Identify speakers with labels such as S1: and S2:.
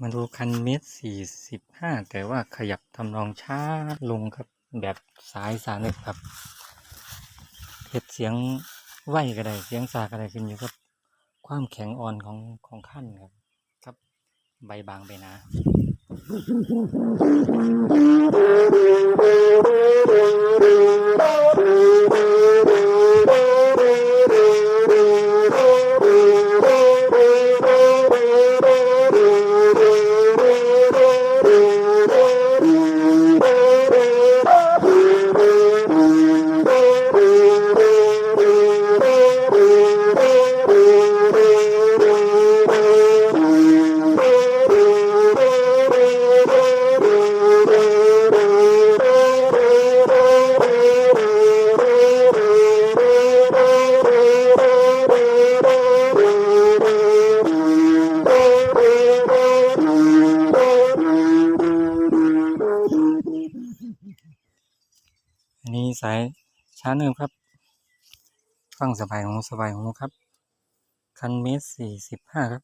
S1: มาดูคันเมตรสี่สิบห้าแต่ว่าขยับทำนองช้าลงครับ แบบสายสารเลยครับเห็ดเสียงไหวก็ได้เสียงสาก็ได้ขึ้นอยู่กับความแข็งอ่อนของของขั้นครับ ครับ ใบบางใบหนา อันนี้สายชาเนิมครับ ฟังสบายหูสบายหูครับ คันเมตรสี่สิบห้าครับ